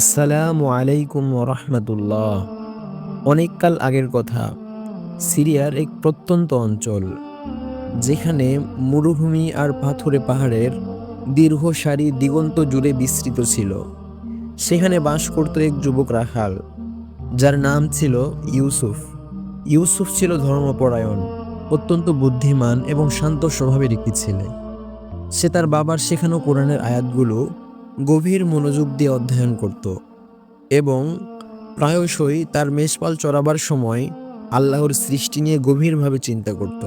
আসসালামু আলাইকুম রহমতুল্লাহ অনেককাল আগের কথা, সিরিয়ার এক প্রত্যন্ত অঞ্চল, যেখানে মরুভূমি আর পাথুরে পাহাড়ের দীর্ঘ সারি দিগন্ত জুড়ে বিস্তৃত ছিল। সেখানে বাস করত এক যুবক রাখাল, যার নাম ছিল ইউসুফ। ইউসুফ ছিল ধর্মপরায়ণ, অত্যন্ত বুদ্ধিমান এবং শান্ত স্বভাবের একটি ছেলে। সে তার বাবার শেখানো কোরআনের আয়াতগুলো গভীর মনোযোগ দিয়ে অধ্যয়ন করত এবং প্রায়শই তার মেষপাল চড়াবার সময় আল্লাহর সৃষ্টি নিয়ে গভীরভাবে চিন্তা করত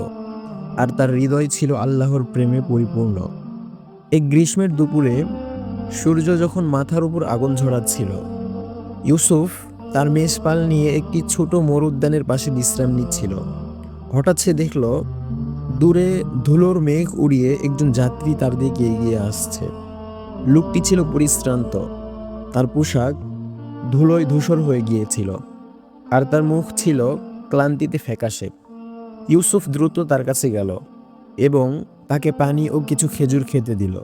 আর তার হৃদয় ছিল আল্লাহর প্রেমে পরিপূর্ণ। এক গ্রীষ্মের দুপুরে সূর্য যখন মাথার উপর আগুন ঝরাচ্ছিল, ইউসুফ তার মেষপাল নিয়ে একটি ছোট মরুদ্যানের পাশে বিশ্রাম নিচ্ছিল। হঠাৎ সে দেখল, দূরে ধুলোর মেঘ উড়িয়ে একজন যাত্রী তার দিকে এগিয়ে আসছে। লোকটি ছিল পরিশ্রান্ত। তার পোশাক ধুলোয় ধূসর হয়ে গিয়েছিল আর তার মুখ ছিল ক্লান্তিতে ফ্যাকাশে। ইউসুফ দ্রুত তার কাছে গেল এবং তাকে পানি ও কিছু খেজুর খেতে দিল।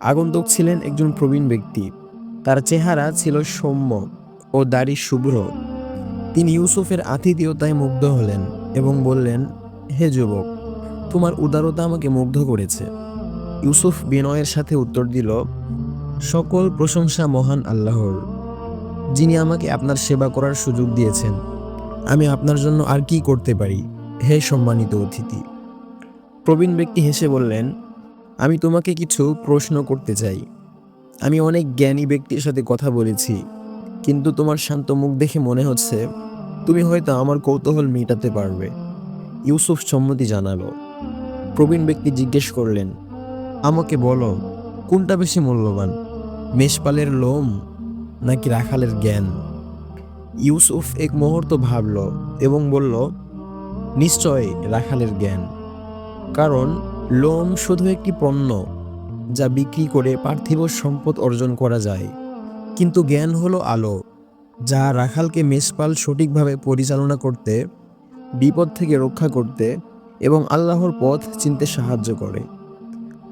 আগন্তুক ছিলেন একজন প্রবীণ ব্যক্তি। তার চেহারা ছিল সৌম্য ও দাড়ি শুভ্র। তিনি ইউসুফের আতিথেয়তায় মুগ্ধ হলেন এবং বললেন, হে যুবক, তোমার উদারতা আমাকে মুগ্ধ করেছে। ইউসুফ বিনয়ের সাথে উত্তর দিল, সকল প্রশংসা মহান আল্লাহর, যিনি আমাকে আপনার সেবা করার সুযোগ দিয়েছেন। আমি আপনার জন্য আর কি করতে পারি? হে সম্মানিত অতিথি। প্রবীণ ব্যক্তি হেসে বললেন, আমি তোমাকে কিছু প্রশ্ন করতে চাই। আমি অনেক জ্ঞানী ব্যক্তির সাথে কথা বলেছি, কিন্তু তোমার শান্ত মুখ দেখে মনে হচ্ছে তুমি হয়তো আমার কৌতূহল মেটাতে পারবে। ইউসুফ সম্মতি জানালো। প্রবীণ ব্যক্তি জিজ্ঞেস করলেন আমাকে বলো, কোনটা বেশি মূল্যবান? মেষপালের লোম নাকি রাখালের জ্ঞান? ইউসুফ এক মুহূর্ত ভাবল এবং বলল, নিশ্চয় রাখালের জ্ঞান। কারণ লোম শুধু একটি পণ্য যা বিক্রি করে পার্থিব সম্পদ অর্জন করা যায়। কিন্তু জ্ঞান হলো আলো, যা রাখালকে মেষপাল সঠিকভাবে পরিচালনা করতে, বিপদ থেকে রক্ষা করতে এবং আল্লাহর পথ চিনতে সাহায্য করে।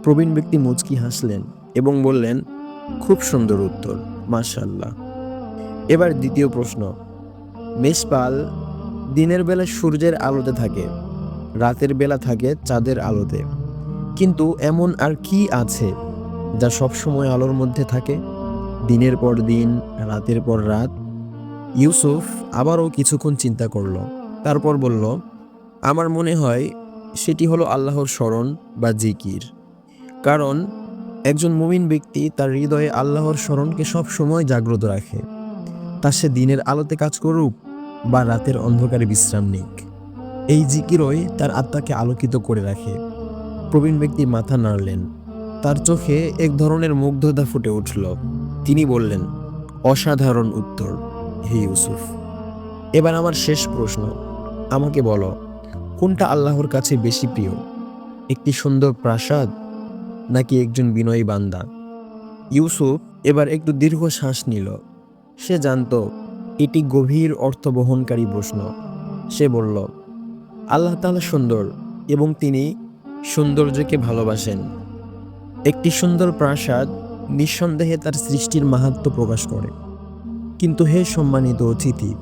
প্রবীণ ব্যক্তি মুচকি হাসলেন এবং বললেন, খুব সুন্দর উত্তর মাশাল্লাহ এবার দ্বিতীয় প্রশ্ন মেষপাল দিনের বেলা সূর্যের আলোতে থাকে, রাতের বেলা থাকে চাঁদের আলোতে। কিন্তু এমন আর কি আছে যা সবসময় আলোর মধ্যে থাকে? দিনের পর দিন, রাতের পর রাত। ইউসুফ আবারও কিছুক্ষণ চিন্তা করল, তারপর বলল, আমার মনে হয় সেটি হলো আল্লাহর স্মরণ বা জিকির। কারণ, একজন মুমিন ব্যক্তি তার হৃদয়ে আল্লাহর স্মরণকে সব সময় জাগ্রত রাখে। তা সে দিনের আলোতে কাজ করুক বা রাতের অন্ধকারে বিশ্রাম নিক। এই জিকিরই তার আত্মাকে আলোকিত করে রাখে। প্রবীণ ব্যক্তি মাথা নাড়লেন। তার চোখে এক ধরনের মুগ্ধতা ফুটে উঠল। তিনি বললেন, অসাধারণ উত্তর, হে ইউসুফ। এবার আমার শেষ প্রশ্ন। আমাকে বলো, কোনটা আল্লাহর কাছে বেশি প্রিয়? একটি সুন্দর প্রাসাদ নাকি একজন বিনয়ী বান্দা? ইউসুফ এবার একটু দীর্ঘ শ্বাস নিল। সে জানত, এটি গভীর অর্থ বহনকারী প্রশ্ন। সে বলল, আল্লাহ তাআলা সুন্দর এবং তিনি সৌন্দর্যকে ভালোবাসেন। একটি সুন্দর প্রাসাদ নিঃসন্দেহে তার সৃষ্টির মাহাত্ম প্রকাশ করে। কিন্তু হে সম্মানিত অতিথি,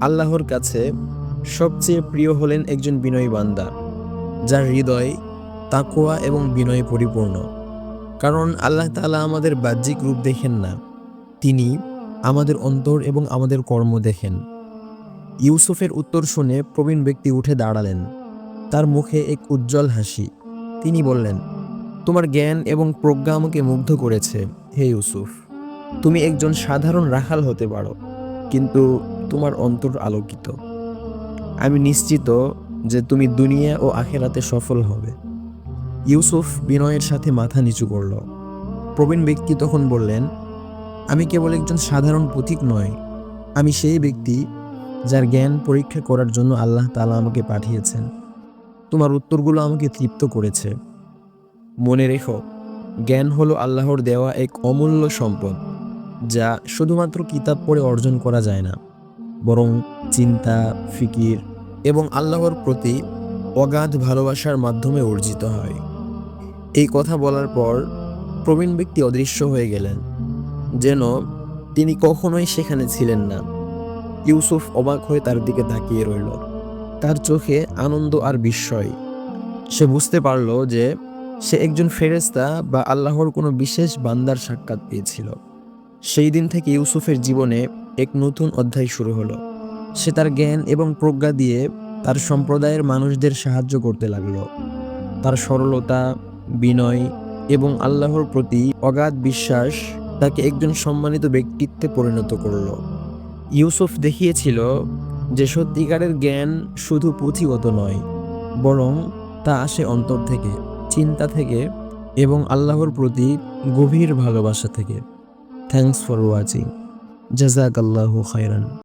আল্লাহর কাছে সবচেয়ে প্রিয় হলেন একজন বিনয়ী বান্দা, যার হৃদয় তাকোয়া এবং বিনয়ে পরিপূর্ণ। কারণ আল্লাহ তাআলা আমাদের বাহ্যিক রূপ দেখেন না, তিনি আমাদের অন্তর এবং আমাদের কর্ম দেখেন। ইউসুফের উত্তর শুনে প্রবীণ ব্যক্তি উঠে দাঁড়ালেন। তার মুখে এক উজ্জ্বল হাসি। তিনি বললেন, তোমার জ্ঞান এবং প্রজ্ঞা আমাকে মুগ্ধ করেছে, হে ইউসুফ। তুমি একজন সাধারণ রাখাল হতে পারো, কিন্তু তোমার অন্তর আলোকিত। আমি নিশ্চিত যে তুমি দুনিয়া ও আখেরাতে সফল হবে। ইউসুফ বিনয়ের সাথে মাথা নিচু করল। প্রবীণ ব্যক্তি তখন বললেন, আমি কেবল একজন সাধারণ পথিক নয়, আমি সেই ব্যক্তি যার জ্ঞান পরীক্ষা করার জন্য আল্লাহ তালা আমাকে পাঠিয়েছেন। তোমার উত্তরগুলো আমাকে তৃপ্ত করেছে। মনে রেখো, জ্ঞান হলো আল্লাহর দেওয়া এক অমূল্য সম্পদ, যা শুধুমাত্র কিতাব পড়ে অর্জন করা যায় না, বরং চিন্তা, ফিকির এবং আল্লাহর প্রতি অগাধ ভালোবাসার মাধ্যমে অর্জিত হয়। এই কথা বলার পর প্রবীণ ব্যক্তি অদৃশ্য হয়ে গেলেন, যেন তিনি কখনোই সেখানে ছিলেন না। ইউসুফ অবাক হয়ে তার দিকে তাকিয়ে রইল। তার চোখে আনন্দ আর বিস্ময়। সে বুঝতে পারল যে সে একজন ফেরেস্তা বা আল্লাহর কোনো বিশেষ বান্দার সাক্ষাৎ পেয়েছিল। সেই দিন থেকে ইউসুফের জীবনে এক নতুন অধ্যায় শুরু হলো। সে তার জ্ঞান এবং প্রজ্ঞা দিয়ে তার সম্প্রদায়ের মানুষদের সাহায্য করতে লাগল। তার সরলতা, বিনয় এবং আল্লাহর প্রতি অগাধ বিশ্বাস তাকে একজন সম্মানিত ব্যক্তিত্বে পরিণত করল। ইউসুফ দেখিয়েছিল যে সত্যিকারের জ্ঞান শুধু পুঁথিগত নয়, বরং তা আসে অন্তর থেকে, চিন্তা থেকে এবং আল্লাহর প্রতি গভীর ভালোবাসা থেকে। থ্যাংকস ফর ওয়াচিং জাজাক আল্লাহ খায়রান।